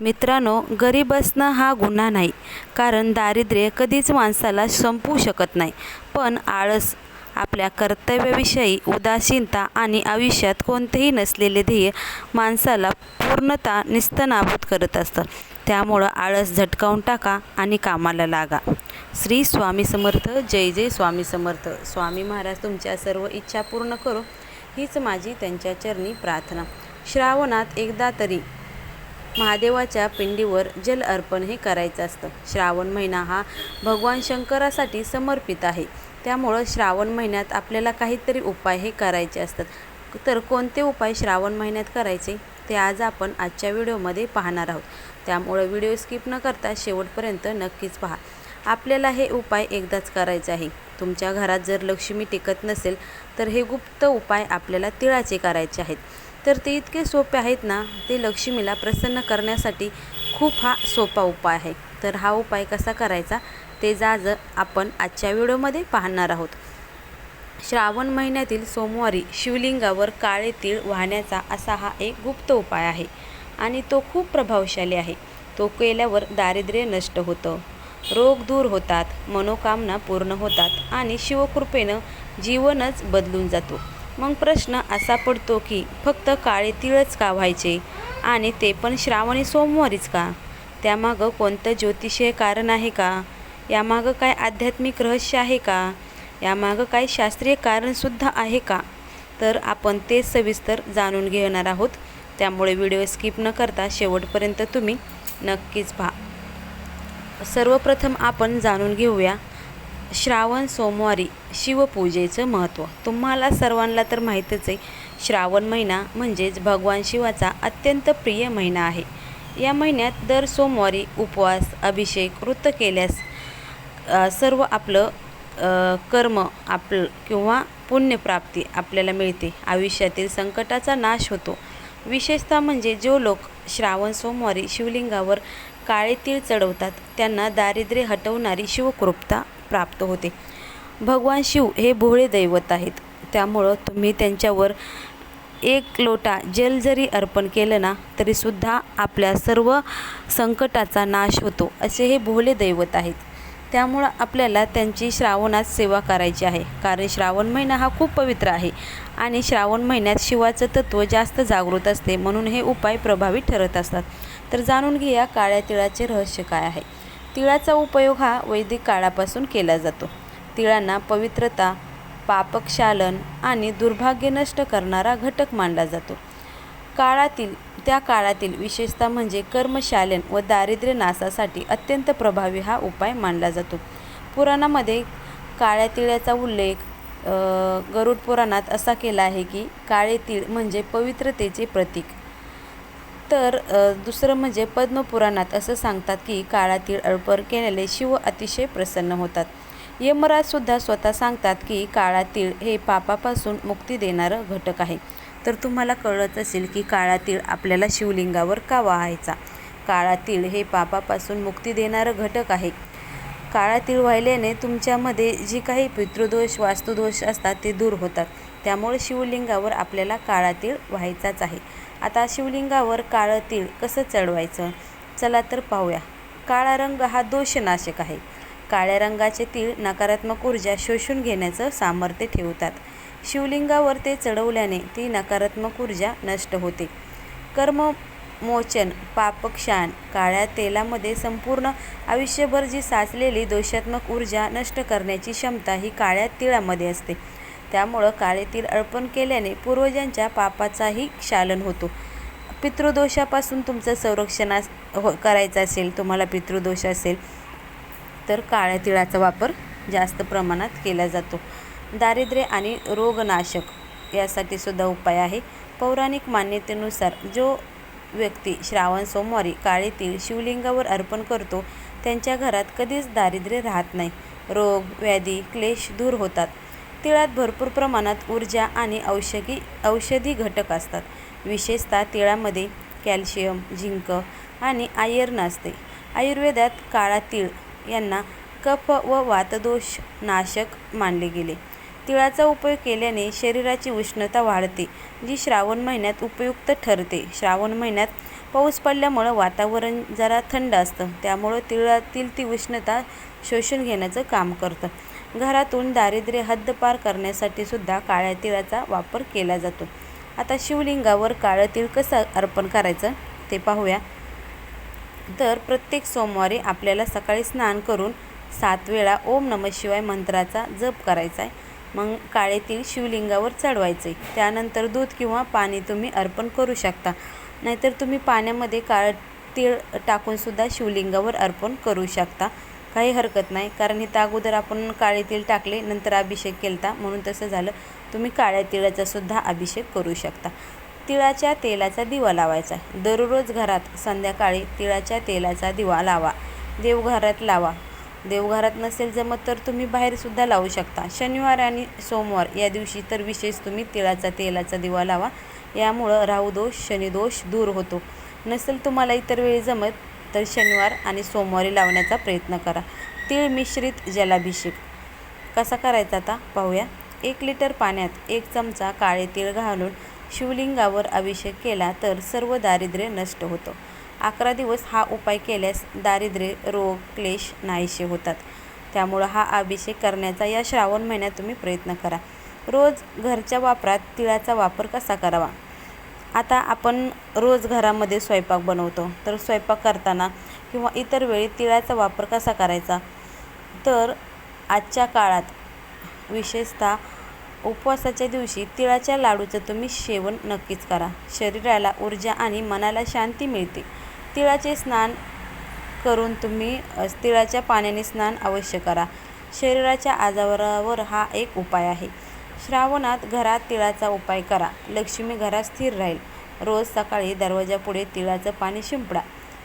मित्रांनो गरीब असणं हा गुन्हा नाही कारण दारिद्र्य कधीच माणसाला संपवू शकत नाही. पण आळस आपल्या कर्तव्याविषयी उदासीनता आणि आयुष्यात कोणतेही नसलेले ध्येय माणसाला पूर्णतः निस्तनाबूत करत असतं. त्यामुळं आळस झटकावून टाका आणि कामाला लागा. श्री स्वामी समर्थ जय जय स्वामी समर्थ. स्वामी महाराज तुमच्या सर्व इच्छा पूर्ण करो. हीच माझी त्यांच्या चरणी प्रार्थना. श्रावणात एकदा तरी महादेवाच्या पिंडीवर जल अर्पण हे करायचं असतं. श्रावण महिना हा भगवान शंकरासाठी समर्पित आहे. त्यामुळं श्रावण महिन्यात आपल्याला काहीतरी उपाय हे करायचे असतात. तर कोणते उपाय श्रावण महिन्यात करायचे? ते आज आपण आजच्या व्हिडिओमध्ये पाहणार आहोत. त्यामुळं व्हिडिओ स्किप न करता शेवटपर्यंत नक्कीच पहा. आपल्याला हे उपाय एकदाच करायचे आहे. तुमच्या घरात जर लक्ष्मी टिकत नसेल तर हे गुप्त उपाय आपल्याला तिळाचे करायचे आहेत. तर ते इतके सोपे आहेत ना ते लक्ष्मीला प्रसन्न करण्यासाठी खूप हा सोपा उपाय आहे. तर हा उपाय कसा करायचा ते जाज आपण आजच्या व्हिडिओमध्ये पाहणार आहोत. श्रावण महिन्यातील सोमवारी शिवलिंगावर काळे तीळ वाहण्याचा असा हा एक गुप्त उपाय आहे आणि तो खूप प्रभावशाली आहे. तो केल्यावर दारिद्र्य नष्ट होतं रोग दूर होतात मनोकामना पूर्ण होतात आणि शिवकृपेनं जीवनच बदलून जातो. मग प्रश्न असा पडतो की फक्त काळे तिळच का व्हायचे? आणि ते पण श्रावणी सोमवारीच का? त्यामागं कोणतं ज्योतिषीय कारण आहे का? यामागं काय आध्यात्मिक रहस्य आहे का? यामागं काय शास्त्रीय कारणसुद्धा आहे का? तर आपण ते सविस्तर जाणून घेणार आहोत. त्यामुळे व्हिडिओ स्किप न करता शेवटपर्यंत तुम्ही नक्कीच पहा. सर्वप्रथम आपण जाणून घेऊया श्रावण सोमवारी शिवपूजेचं महत्त्व. तुम्हाला सर्वांना तर माहीतच आहे श्रावण महिना म्हणजेच भगवान शिवाचा अत्यंत प्रिय महिना आहे. या महिन्यात दर सोमवारी उपवास अभिषेक वृत्त केल्यास सर्व आपलं कर्म आपलं किंवा पुण्यप्राप्ती आपल्याला मिळते. आयुष्यातील संकटाचा नाश होतो. विशेषतः म्हणजे जो लोक श्रावण सोमवारी शिवलिंगावर काळे तीळ चढवतात त्यांना दारिद्र्य हटवणारी शिवकृपता प्राप्त होते. भगवान शिव हे भोळे दैवत आहेत. त्यामुळं तुम्ही त्यांच्यावर एक लोटा जल जरी अर्पण केलं ना तरीसुद्धा आपल्या सर्व संकटाचा नाश होतो असे हे भोले दैवत आहेत. त्यामुळं आपल्याला त्यांची श्रावणात सेवा करायची आहे. कारण श्रावण महिना हा खूप पवित्र आहे आणि श्रावण महिन्यात शिवाचं तत्त्व जास्त जागृत असते म्हणून हे उपाय प्रभावी ठरत असतात. तर जाणून घेऊया काळ्या तिळाचे रहस्य काय आहे. तिळाचा उपयोग हा वैदिक काळापासून केला जातो. तिळांना पवित्रता पापक्षालन आणि दुर्भाग्य नष्ट करणारा घटक मानला जातो. काळातील त्या काळातील विशेषतः म्हणजे कर्मशालन व दारिद्र्य नाशासाठी अत्यंत प्रभावी हा उपाय मानला जातो. पुराणामध्ये काळ्या तिळाचा उल्लेख गरुड पुराणात असा केला आहे की काळे तीळ म्हणजे पवित्रतेचे प्रतीक. तर दुसरं म्हणजे पद्मपुराणात असं सांगतात की काळातील अर्पण केलेले शिव अतिशय प्रसन्न होतात. यमराजसुद्धा स्वतः सांगतात की काळातील हे पापापासून मुक्ती देणारं घटक आहे. तर तुम्हाला कळत असेल की काळातील आपल्याला शिवलिंगावर का वाहायचा? काळातील हे पापापासून मुक्ती देणारं घटक आहे. काळातील वाहिल्याने तुमच्यामध्ये जी काही पितृदोष वास्तुदोष असतात ते दूर होतात. त्यामुळे शिवलिंगावर आपल्याला काळा तीळ व्हायचाच आहे. आता शिवलिंगावर काळं तीळ कसं चढवायचं? चला तर पाहूया. काळा रंग हा दोषनाशक आहे. काळ्या रंगाचे तीळ नकारात्मक ऊर्जा शोषून घेण्याचं सामर्थ्य ठेवतात. शिवलिंगावर ते चढवल्याने ती नकारात्मक ऊर्जा नष्ट होते. कर्ममोचन पापक्षान काळ्या तेलामध्ये संपूर्ण आयुष्यभर जी साचलेली दोषात्मक ऊर्जा नष्ट करण्याची क्षमता ही काळ्या तिळामध्ये असते. त्यामुळं काळे तीळ अर्पण केल्याने पूर्वजांच्या पापाचाही क्षालन होतो. पितृदोषापासून तुमचं संरक्षणास हो करायचं असेल तुम्हाला पितृदोष असेल तर काळ्या तिळाचा वापर जास्त प्रमाणात केला जातो. दारिद्र्य आणि रोगनाशक यासाठी सुद्धा उपाय आहे. पौराणिक मान्यतेनुसार जो व्यक्ती श्रावण सोमवारी काळे तीळ शिवलिंगावर अर्पण करतो त्यांच्या घरात कधीच दारिद्र्य राहत नाही. रोग व्याधी क्लेश दूर होतात. तिळात भरपूर प्रमाणात ऊर्जा आणि औषधी औषधी घटक असतात. विशेषतः तिळामध्ये कॅल्शियम झिंक आणि आयर्न असते. आयुर्वेदात काळा तीळ यांना कफ व वातदोष नाशक मानले गेले. तिळाचा उपयोग केल्याने शरीराची उष्णता वाढते जी श्रावण महिन्यात उपयुक्त ठरते. श्रावण महिन्यात पाऊस पडल्यामुळं वातावरण जरा थंड असतं त्यामुळं तिळातील ती उष्णता शोषून घेण्याचं काम करतं. घरातून दारिद्र्य हद्दपार करण्यासाठी सुद्धा काळ्या तिळाचा वापर केला जातो. आता शिवलिंगावर काळं तीळ कसं अर्पण करायचं ते पाहूया. तर प्रत्येक सोमवारी आपल्याला सकाळी स्नान करून सात वेळा ओम नम शिवाय मंत्राचा जप करायचा आहे. मग काळे तीळ शिवलिंगावर चढवायचे. त्यानंतर दूध किंवा पाणी तुम्ही अर्पण करू शकता. नाहीतर तुम्ही पाण्यामध्ये काळं तीळ टाकूनसुद्धा शिवलिंगावर अर्पण करू शकता. काही हरकत नाही. कारण इथं अगोदर आपण काळे तीळ टाकले नंतर अभिषेक केलता. म्हणून तसं झालं. तुम्ही काळ्या तिळाचा सुद्धा अभिषेक करू शकता. तिळाच्या तेलाचा दिवा लावायचा. दररोज घरात संध्याकाळी तिळाच्या तेलाचा दिवा लावा. देवघरात लावा. देवघरात नसेल जमत तर तुम्ही बाहेरसुद्धा लावू शकता. शनिवार आणि सोमवार या दिवशी तर विशेष तुम्ही तिळाचा तेलाचा दिवा लावा. यामुळं राहूदोष शनिदोष दूर होतो. नसेल तुम्हाला इतर वेळी जमत तर शनिवार आणि सोमवारी लावण्याचा प्रयत्न करा. तीळ मिश्रित जलाभिषेक. कसा करायचा आता? पाहूया. एक लिटर पाण्यात एक चमचा काळे तीळ घालून शिवलिंगावर अभिषेक केला तर सर्व दारिद्र्य नष्ट होतं. अकरा दिवस हा उपाय केल्यास दारिद्र्य रोग क्लेश नाहीसे होतात. त्यामुळं हा अभिषेक करण्याचा या श्रावण महिन्यात तुम्ही प्रयत्न करा. रोज घरच्या वापरात तिळाचा वापर कसा करावा? आता आपण रोज घरामध्ये स्वयंपाक बनवतो. तर स्वयंपाक करताना किंवा इतर वेळी तिळाचा वापर कसा करायचा? तर आजच्या काळात विशेषतः उपवासाच्या दिवशी तिळाच्या लाडूचं तुम्ही सेवन नक्कीच करा. शरीराला ऊर्जा आणि मनाला शांती मिळते. तिळाचे स्नान करून तुम्ही तिळाच्या पाण्याने स्नान अवश्य करा. शरीराच्या आजारावर हा एक उपाय आहे. श्रावणात घरात तिळाचा उपाय करा. लक्ष्मी घरात स्थिर राहील. रोज सकाळी दरवाजापुढे तिळाचं पाणी शिंपडा.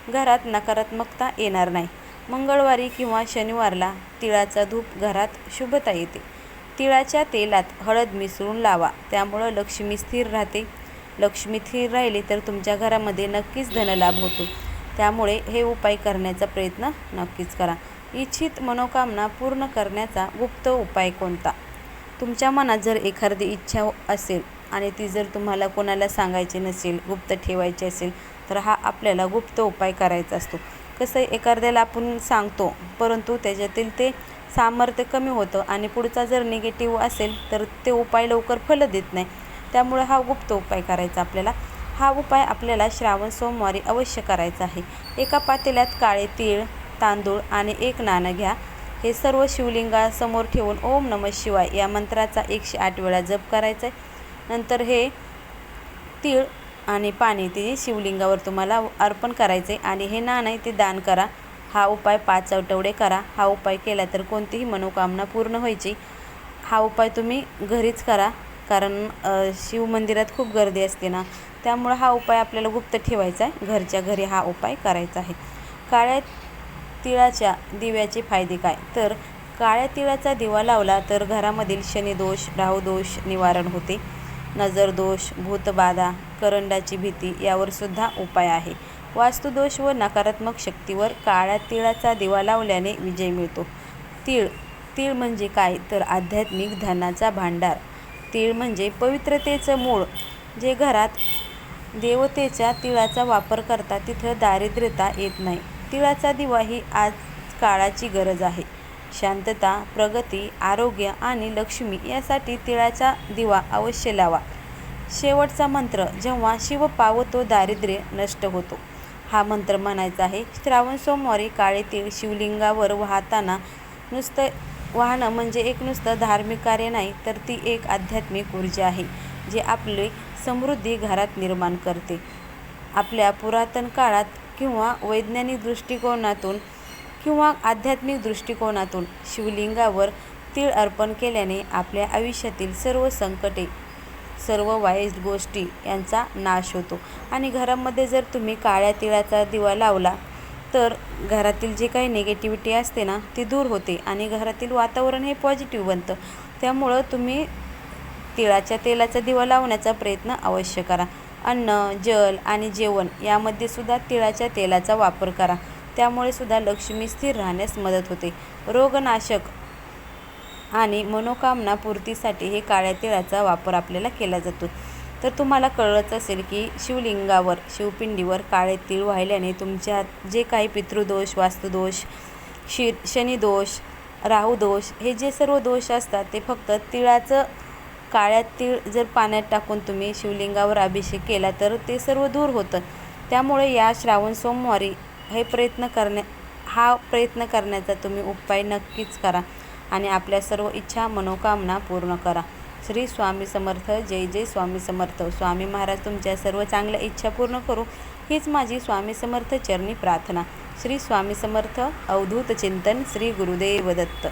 घरात नकारात्मकता येणार नाही. मंगळवारी किंवा शनिवारला तिळाचा धूप घरात शुभता येते. तिळाच्या तेलात हळद मिसळून लावा. त्यामुळं लक्ष्मी स्थिर राहते. लक्ष्मी स्थिर राहिली तर तुमच्या घरामध्ये नक्कीच धनलाभ होतो. त्यामुळे हे उपाय करण्याचा प्रयत्न नक्कीच करा. इच्छित मनोकामना पूर्ण करण्याचा गुप्त उपाय कोणता? तुमच्या मनात जर एखादी इच्छा हो- असेल आणि ती जर तुम्हाला कोणाला सांगायची नसेल गुप्त ठेवायची असेल तर हा आपल्याला गुप्त उपाय करायचा असतो. कसं एखाद्याला आपण सांगतो परंतु त्याच्यातील ते सामर्थ्य कमी होतं आणि पुढचा जर निगेटिव्ह असेल तर ते उपाय लवकर फलं देत नाही. त्यामुळे हा गुप्त उपाय करायचा आपल्याला. हा उपाय आपल्याला श्रावण सोमवारी अवश्य करायचा आहे. एका पातेल्यात काळे तीळ तांदूळ आणि एक नाणं घ्या. हे सर्व शिवलिंगासमोर ठेवून ओम नम शिवाय या मंत्राचा एकशे आठ वेळा जप करायचा आहे नंतर हे तीळ आणि पाणी ते शिवलिंगावर तुम्हाला अर्पण करायचे आणि हे नाणं ते दान करा. हा उपाय पाच आठवडे करा. हा उपाय केला तर कोणतीही मनोकामना पूर्ण व्हायची. हा उपाय तुम्ही घरीच करा. कारण शिवमंदिरात खूप गर्दी असते ना. त्यामुळं हा उपाय आपल्याला गुप्त ठेवायचा आहे घरच्या घरी हा उपाय करायचा आहे. काळ्या तिळाच्या दिव्याचे फायदे काय? तर काळ्या तिळाचा दिवा लावला तर घरामधील शनिदोष राहुदोष निवारण होते. नजरदोष भूतबाधा करंडाची भीती यावर सुद्धा उपाय आहे. वास्तुदोष व नकारात्मक शक्तीवर काळ्या तिळाचा दिवा लावल्याने विजय मिळतो. तीळ तीळ म्हणजे काय? तर आध्यात्मिक धनाचा भांडार. तीळ म्हणजे पवित्रतेचं मूळ जे घरात देवतेच्या तिळाचा वापर करतात तिथं दारिद्र्यता येत नाही. तिळाचा दिवा ही आज काळाची गरज आहे. शांतता प्रगती आरोग्य आणि लक्ष्मी यासाठी तिळाचा दिवा अवश्य लावा. शेवटचा मंत्र जेव्हा शिव पावतो दारिद्र्य नष्ट होतो. हा मंत्र म्हणायचा आहे श्रावण सोमवारी काळे तीळ शिवलिंगावर वाहताना नुसतं वाहणं म्हणजे एक नुसतं धार्मिक कार्य नाही तर ती एक आध्यात्मिक ऊर्जा आहे जे आपले समृद्धी घरात निर्माण करते. आपल्या पुरातन काळात किंवा वैज्ञानिक दृष्टिकोनातून किंवा आध्यात्मिक दृष्टिकोनातून शिवलिंगावर तीळ अर्पण केल्याने आपल्या आयुष्यातील सर्व संकटे सर्व वाईट गोष्टी यांचा नाश होतो. आणि घरामध्ये जर तुम्ही काळ्या तिळाचा दिवा लावला तर घरातील जे काही निगेटिव्हिटी असते ना ती दूर होते आणि घरातील वातावरण हे पॉझिटिव्ह बनतं. त्यामुळं तुम्ही तिळाच्या तेलाचा दिवा लावण्याचा प्रयत्न अवश्य करा. अन्न जल आणि जेवण यामध्ये सुद्धा तिळाच्या तेलाचा वापर करा. त्यामुळे सुद्धा लक्ष्मी स्थिर राहण्यास मदत होते. रोगनाशक आणि मनोकामना पूर्तीसाठी हे काळ्या तिळाचा वापर आपल्याला केला जातो. तर तुम्हाला कळलंच असेल की शिवलिंगावर शिवपिंडीवर काळे तीळ वाहिल्याने तुमच्या जे काही पितृदोष वास्तुदोष शि शनिदोष राहुदोष हे जे सर्व दोष असतात ते फक्त तिळाचं काळ्या तीळ जर पाण्यात टाकून तुम्ही शिवलिंगावर अभिषेक केला तर ते सर्व दूर होतं. त्यामुळे या श्रावण सोमवारी हे प्रयत्न करण्या हा प्रयत्न करण्याचा तुम्ही उपाय नक्कीच करा आणि आपल्या सर्व इच्छा मनोकामना पूर्ण करा. श्री स्वामी समर्थ जय जय स्वामी समर्थ. स्वामी महाराज तुमच्या सर्व चांगल्या इच्छा पूर्ण करू. हीच माझी स्वामी समर्थ चरणी प्रार्थना. श्री स्वामी समर्थ अवधूत चिंतन श्री गुरुदेव दत्त.